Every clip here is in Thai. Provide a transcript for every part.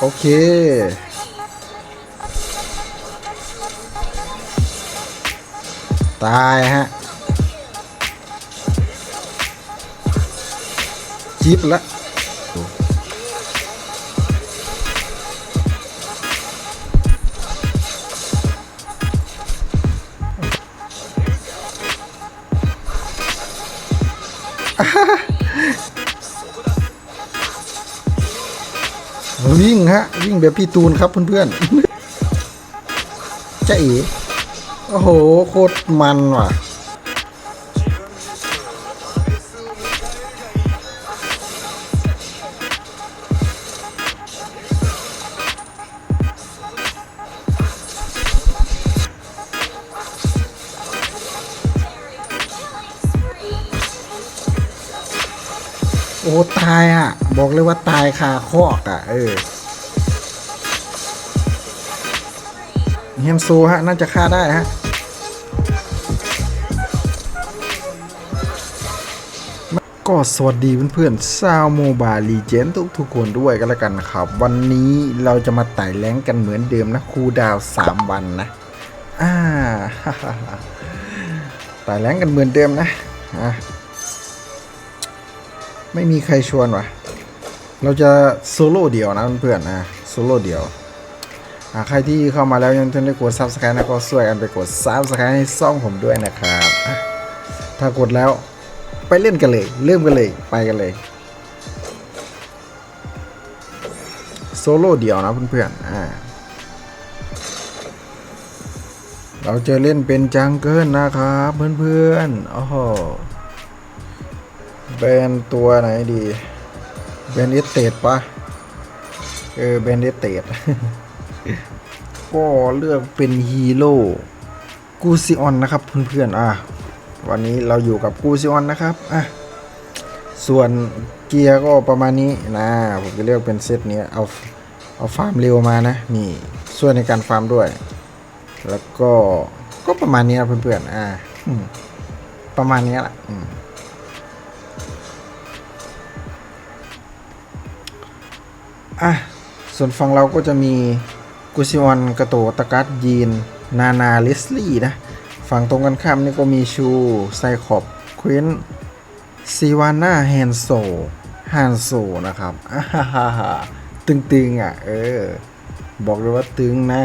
โอเค ตายฮะ จิ๊บละ วิ่งฮะ วิ่งแบบพี่ตูนครับเพื่อนๆจะเอ๋โอ้โห โคตรมันว่ะ อ้ตายอะ บอกเลยว่าตายคาคอกอะ เออเฮมโซฮะ น่าจะฆ่าได้ฮะก็สวัสดีเพื่อนๆซาวโมบายลีเจนทุกทุกคนด้วยกันแล้วกันนะครับ วันนี้เราจะมาไต่แรงกันเหมือนเดิมนะครูดาว 3 วันนะ อ่าไต่แรงกันเหมือนเดิมนะอะ ไม่มีใครชวนวะเราจะโซโล่เดี่ยวนะเพื่อนๆนะโซโล่เดี่ยวใครที่เข้ามาแล้วยังไม่ได้กดซับสไครต์นะก็ช่วยกันไปกดซับสไครต์ให้ซ่องผมด้วยนะครับ ถ้ากดแล้วไปเล่นกันเลย เริ่มกันเลยไปกันเลยโซโล่เดี่ยวนะเพื่อนๆอ่าเราจะเล่นเป็นจังเกิลนะครับเพื่อนๆโอ้โห แบรนด์ตัวไหนดีแบรนด์เอสเตดปะเออแบรนด์เอสเตดก็เลือกเป็นฮีโร่กูซิออนนะครับเพื่อนๆอะวันนี้เราอยู่กับกูซิออนนะครับอะส่วนเกียร์ก็ประมาณนี้นะผมจะเลือกเป็นเซตนี้เอาเอาฟาร์มเร็วมานะนี่ช่วยในการฟาร์มด้วย แล้วก็ก็ประมาณนี้นะเพื่อนๆอะประมาณนี้แหละ อะ ส่วนฝั่งเราก็จะมีกุซิออนกระโตตะกัดยีน นานาเลสลี่นะ ฝั่งตรงกันข้ามนี่ก็มีชูไซคอบควินซีวาน่าแฮนโซฮันโซนะครับอ่าฮ่าฮ่าฮ่าตึงๆอะ เออ บอกเลยว่าตึงนะ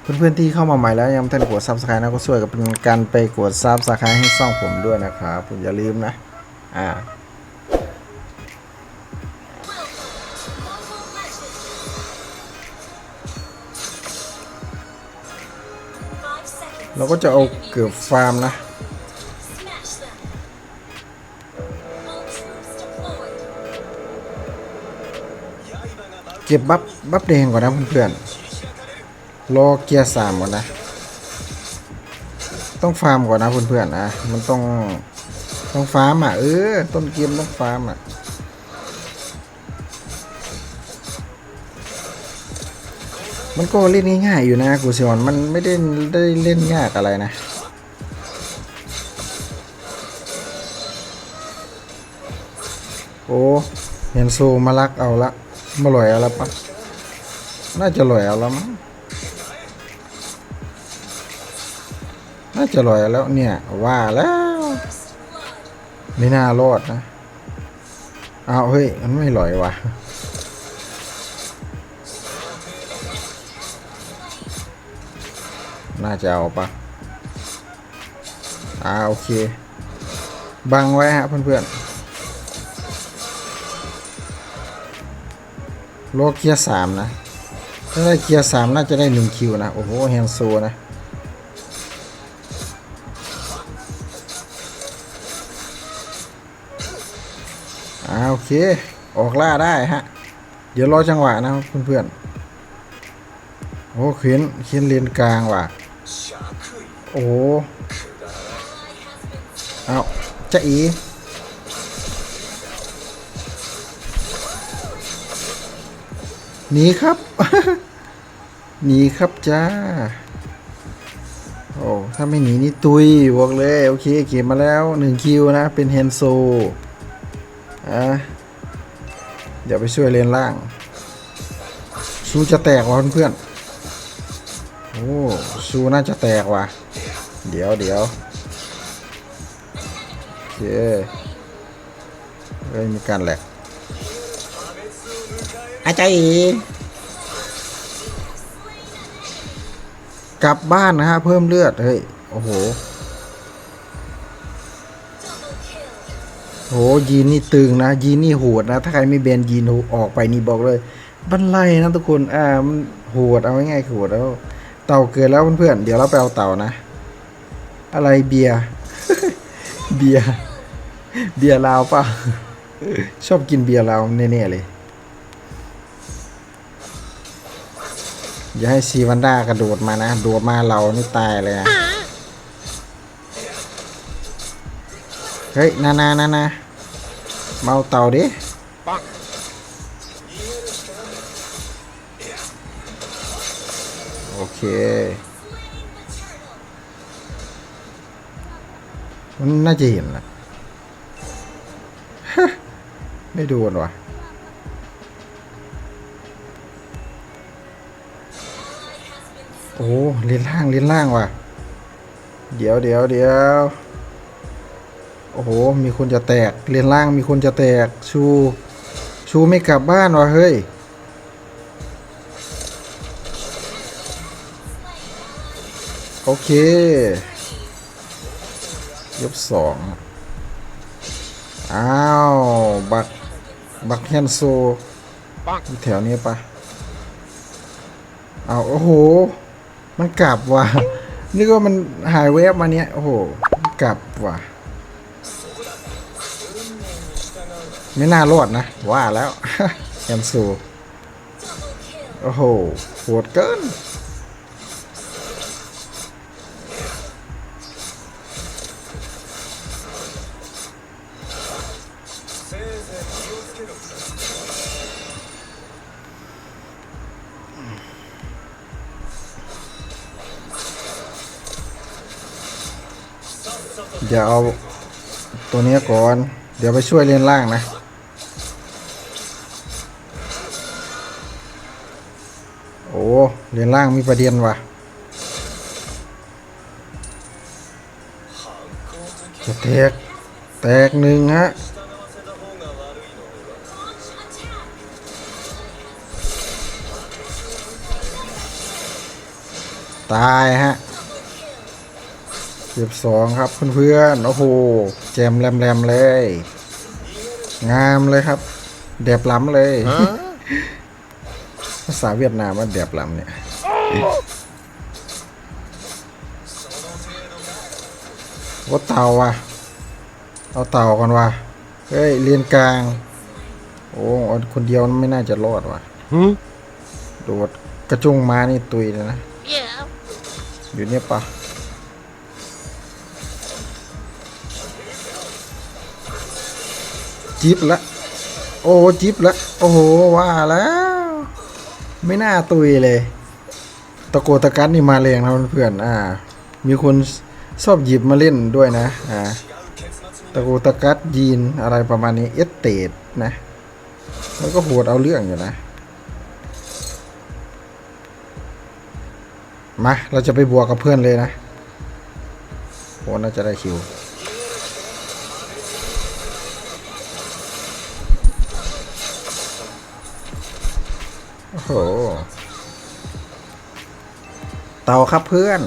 เพื่อนๆที่เข้ามาใหม่แล้วยังไม่ทันกดซับสไครต์นะก็ช่วยกับเป็นการไปกดซับสไครต์ให้ช่องผมด้วยนะครับอย่าลืมนะ อ่า เราก็จะเอาเกือบฟาร์มนะ เก็บบัฟบัฟแดงก่อนนะเพื่อนๆรอเกียร์สามก่อนนะ ต้องฟาร์มก่อนนะเพื่อนๆนะมันต้องต้องฟาร์มอะเออต้นเกมต้องฟาร์มอะ มันก็เล่นง่ายๆอยู่นะกูซิออนมันไม่ได้ได้เล่นยากอะไรนะโอ้เห็นโซมาลักเอาละมาลอยเอาละปะน่าจะลอยเอาแล้วมั้งน่าจะลอยแล้วเนี่ยว่าแล้วไม่น่ารอดนะเอาเฮ้ยมันไม่ลอยว่ะ น่าจะเอาปะอ่าโอเค บังไว้ฮะเพื่อนๆโลเกียร์สามนะ ถ้าได้เกียร์สามน่าจะได้หนึ่งคิวนะ โอ้โหแฮนโซนะอ่าโอเค ออกล่าได้ฮะ เดี๋ยวรอจังหวะนะเพื่อนๆโอ้เขียนเขียนเลนกลางว่ะ โอ้เอาจะอีหนีครับหนีครับจ้า โอ้ ถ้าไม่หนีนี่ตุยบอกเลย โอเค เก็บมาแล้วหนึ่งคิวนะ เป็นเฮนโซ อะ เดี๋ยวไปช่วยเลนล่างโอเคชูจะแตกว่ะเพื่อนๆโอ้ชูน่าจะแตกว่ะ เดี๋ยวเดี๋ยวโอเคเฮ้ยมีการแหลกอาจารย์กลับบ้านนะฮะ เพิ่มเลือด เฮ้ย โอ้โหโหยีนนี่ตึงนะ ยีนนี่โหดนะ ถ้าใครไม่เบนยีนออกไปนี่บอกเลย บันไลนะทุกคน อ่ามันโหดเอาง่ายๆคือโหดแล้ว เต่าเกิดแล้วเพื่อนๆ เดี๋ยวเราไปเอาเต่านะ อะไรเบียร์ เบียร์ เบียร์ลาวป่ะ ชอบกินเบียร์ลาวแน่ๆเลย อย่าให้ซีวันด้ากระโดดมานะ โดดมาเรานี่ตายเลยนะเฮ้ย นานานานาเมาเต่าดิโอเค มันน่าจะเห็นแหละฮไม่โดนว่ะโอ้เลียนล่างเลียนล่างว่ะ เดี๋ยวเดี๋ยวเดี๋ยวโอ้โห มีคนจะแตกเรียนล่างมีคนจะแตกชู ชูไม่กลับบ้านวะเฮ้ยโอเค ยกสองอ้าว บัก บักแฮนโซอยู่แถวนี้ปะเอาโอ้โห มันกลับว่ะนึกว่ามันหายเวฟมาเนี้ย โอ้โห กลับว่ะ ไม่น่ารอดนะ ว่าแล้วแอมซูโอ้โหโหดเกิน เดี๋ยวเอาตัวนี้ก่อน เดี๋ยวไปช่วยเลนล่างนะ โอ้เรียนล่างมีประเด็นว่ะจะแตก แตกหนึ่งฮะตายฮะ เก็บสองครับเพื่อนๆโอ้โหแจมแรมๆเลย งามเลยครับ แดบล้ำเลย ภาษาเวียดนามว่าแดบล้ำเนี่ยว่าเต่าว่ะเอาเต่าก่อนว่ะเฮ้ยเรียนกลาง โอ้คนเดียวไม่น่าจะรอดว่ะโดดกระจุงมานี่ตุยเลยนะ Yeah. อยู่เนี่ยปะ จิ๊บละ โอ้จิ๊บละ โอ้โห ว่าแล้ว ไม่น่าตุยเลย ตะโกตะกัดนี่มาแรงนะเพื่อนอ่า มีคนชอบหยิบมาเล่นด้วยนะ อ่า ตะโกตะกัดยีนอะไรประมาณนี้ เอสเตดนะ แล้วก็โหดเอาเรื่องอยู่นะ มา เราจะไปบวกกับเพื่อนเลยนะโหน่าจะได้คิว หเต่าครับเพื่อน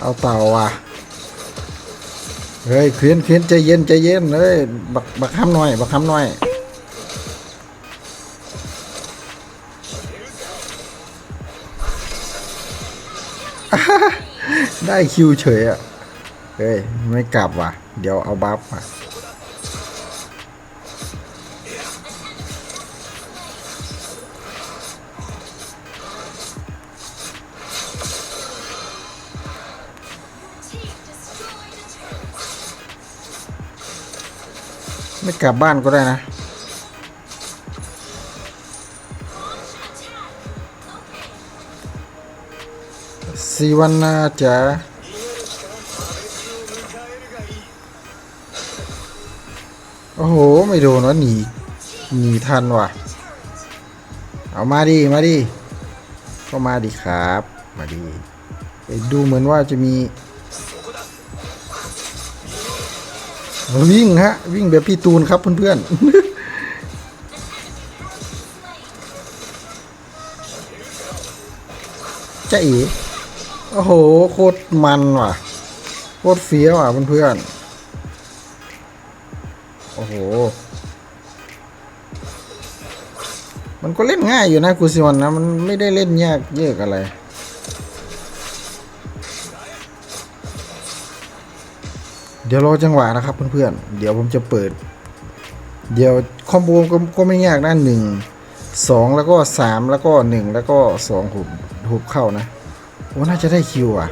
เอาเต่าว่ะ เฮ้ยเขียนเขียนใจเย็นใจเย็นเฮ้ยบักบักคำหน่อย บักคำหน่อย ได้คิวเฉยอะ เฮ้ย ไม่กลับว่ะ เดี๋ยวเอาบัฟอะ ไม่กลับบ้านก็ได้นะสีวันนาจ๋าโอ้โห ไม่โดนวะหนีหนีทันว่ะ เอามาดิ มาดิ ก็มาดิครับ มาดิดูเหมือนว่าจะมี วิ่งฮะ วิ่งแบบพี่ตูนครับเพื่อนๆจะอ๋โอ้โห โคตรมันว่ะ โคตรเฟี้ยวอะเพื่อนๆ โอ้โห มันก็เล่นง่ายอยู่นะกูซิวันนะ มันไม่ได้เล่นยากเยอะอะไร เดี๋ยวรอจังหวะนะครับเพื่อนๆ เดี๋ยวผมจะเปิด เดี๋ยวคอมโบก็ก็ไม่ยากนะหนึ่งสองแล้วก็สามแล้วก็หนึ่งแล้วก็สองหุบหุบเข้านะโอ้น่าจะได้คิวอะ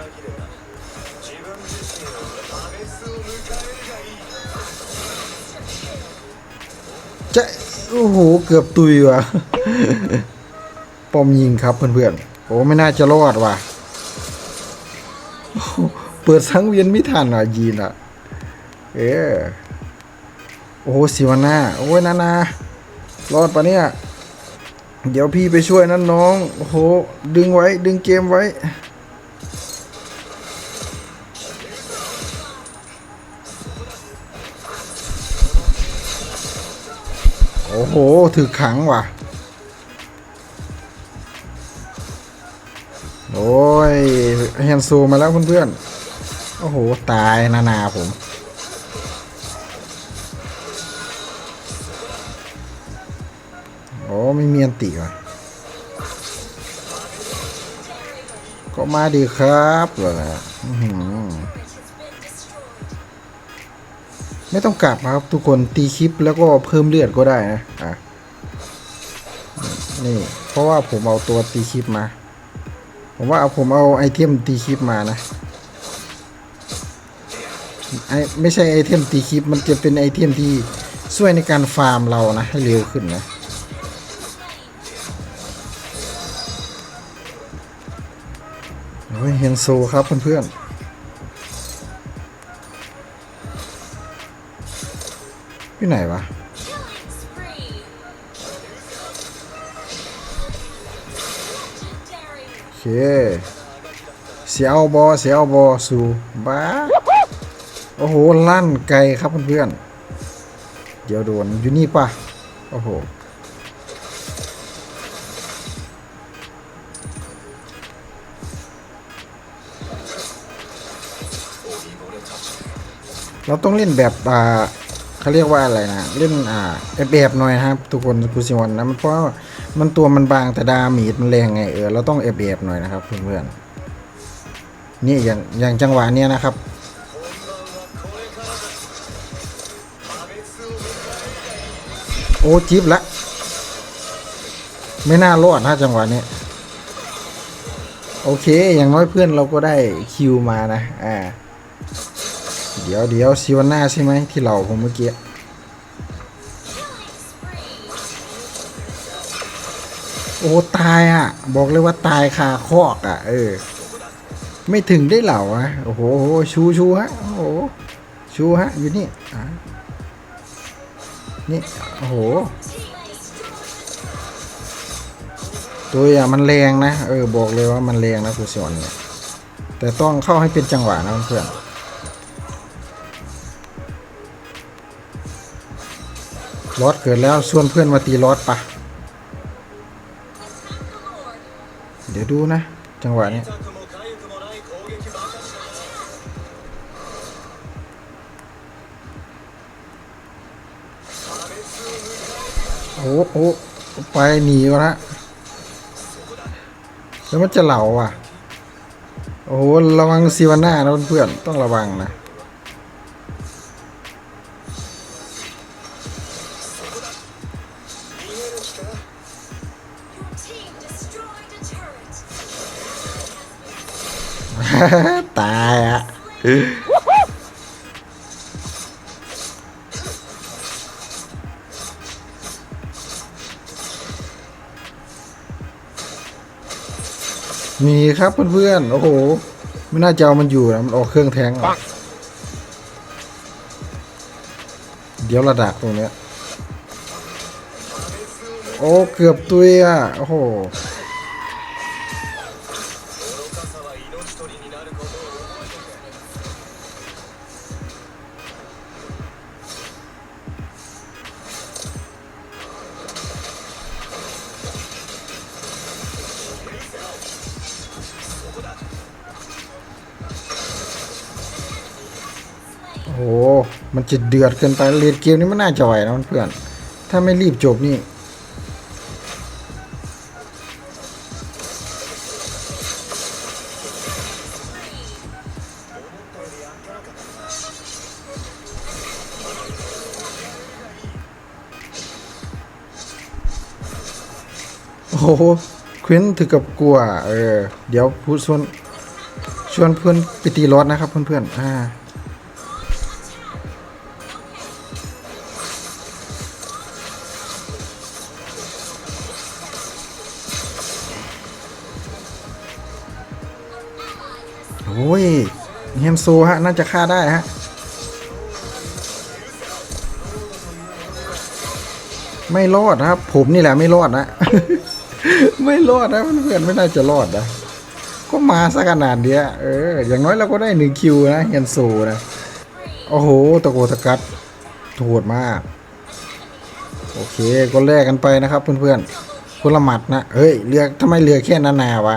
จะโอ้โหเกือบตุยว่ะปอมยิงครับเพื่อนๆโอ้ไม่น่าจะรอดว่ะเปิดสังเวียนไม่ทันอะยีนอะ เออโอ้โหสิวาน่าโอ้ยนานารอดปะเนี่ย เดี๋ยวพี่ไปช่วยนั่นน้อง โอ้โห ดึงไว้ ดึงเกมไว้ โอ้โห ถือขังว่ะ โอ้ย แฮนซูมาแล้วเพื่อนๆ โอ้โห ตายนานาผม ไม่มีอันติว่ะก็มาดีครับเหรอนะไม่ต้องกลับนะครับทุกคนตีคลิปแล้วก็เพิ่มเลือดก็ได้นะอะนี่เพราะว่าผมเอาตัวตีคลิปมา ผมว่าเอาผมเอาไอเทมตีคลิปมานะไอไม่ใช่ไอเทมตีคลิปมันจะเป็นไอเทมที่ช่วยในการฟาร์มเรานะให้เร็วขึ้นนะ โอ้ยเฮนโซครับเพื่อนๆอยู่ไหนวะ โอเค เสียเอาบอ เสียเอาบอ สูบ้า โอ้โห ลั่นไกลครับเพื่อนๆ เดี๋ยวโดนอยู่นี่ปะโอ้โห เราต้องเล่นแบบอ่าเขาเรียกว่าอะไรนะเล่นอ่าแบบแบบหน่อยนะครับทุกคนกูซิวันนะมันเพราะมันตัวมันบางแต่ดามีดมันแรงไงเออเราต้องแอบแอบหน่อยนะครับเพื่อนๆนี่อย่างอย่างจังหวะเนี้ยนะครับโอ้จิ๊บละไม่น่ารอดนะจังหวะนี้โอเค อย่างน้อยเพื่อนเราก็ได้คิวมานะอ่า เดี๋ยวเดี๋ยวซิวันหน้าใช่ไหมที่เราผมเมื่อกี้โอ้ตายอะ บอกเลยว่าตายคาคอกอะ เออ ไม่ถึงได้เหล่าอะโอ้โหโอ้โหชูชูฮะโอ้โหชูฮะอยู่นี่อะนี่โอ้โหตัวอะมันแรงนะเออบอกเลยว่ามันแรงนะคุณสอนเนี่ยแต่ต้องเข้าให้เป็นจังหวะนะเพื่อน ลอดเกิดแล้วชวนเพื่อนมาตีลอดปะเดี๋ยวดูนะ จังหวะนี้โอ้โอ้ไปหนีก็ละแล้วมันจะเหล่าอะ โอ้โห ระวังซีวาน่านะเพื่อนๆต้องระวังนะ ตายอะมีครับเพื่อนๆ โอ้โห ไม่น่าจะเอามันอยู่นะมันออกเครื่องแทงอะเดี๋ยวระดักตรงเนี้ย โอ้ เกือบตุยอะ โอ้โห โอ้โหมันจะเดือดเกินไปเรียนเกมนี้มันน่าจะไหวนะเพื่อน ถ้าไม่รีบจบนี่ โอ้โหควินถึงกับกลัว เออ เดี๋ยวพูดชวนชวนเพื่อนไปตีรถนะครับเพื่อนๆอ่าโอ้ยเฮมโซฮะ น่าจะฆ่าได้ฮะไม่รอดนะครับ ผมนี่แหละไม่รอดนะ ไม่รอดนะเพื่อนๆไม่น่าจะรอดนะก็มาซะขนาดเนี้ยเอออย่างน้อยเราก็ได้หนึ่งคิวนะเฮนโซนะโอ้โหตะโกตะกัดโหดมาก โอเคก็แลกกันไปนะครับเพื่อนๆคนละหมัดนะเฮ้ยเรือทำไมเรือแค่นานาวะ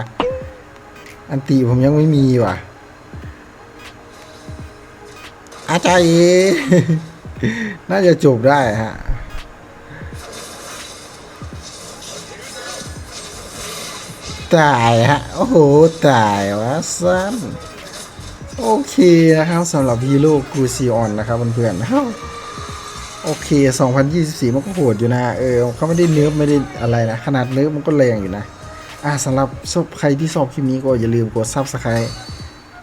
อันตีผมยังไม่มีว่ะอาจารย์น่าจะจบได้ฮะ ตายฮะ โอ้โห ตายวะสั้นโอเคนะครับสำหรับฮีโร่กูซีออนนะครับเพื่อนๆครับโอเค 2024 มันก็โหดอยู่นะ เออเขาไม่ได้เนิร์ฟไม่ได้อะไรนะ ขนาดเนิร์ฟมันก็แรงอยู่นะ อะสำหรับชอบใครที่ชอบคลิปนี้ก็อย่าลืมกด Subscribe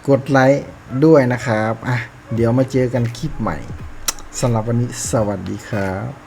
กดไลค์ด้วยนะครับ อะ เดี๋ยวมาเจอกันคลิปใหม่สำหรับวันนี้สวัสดีครับ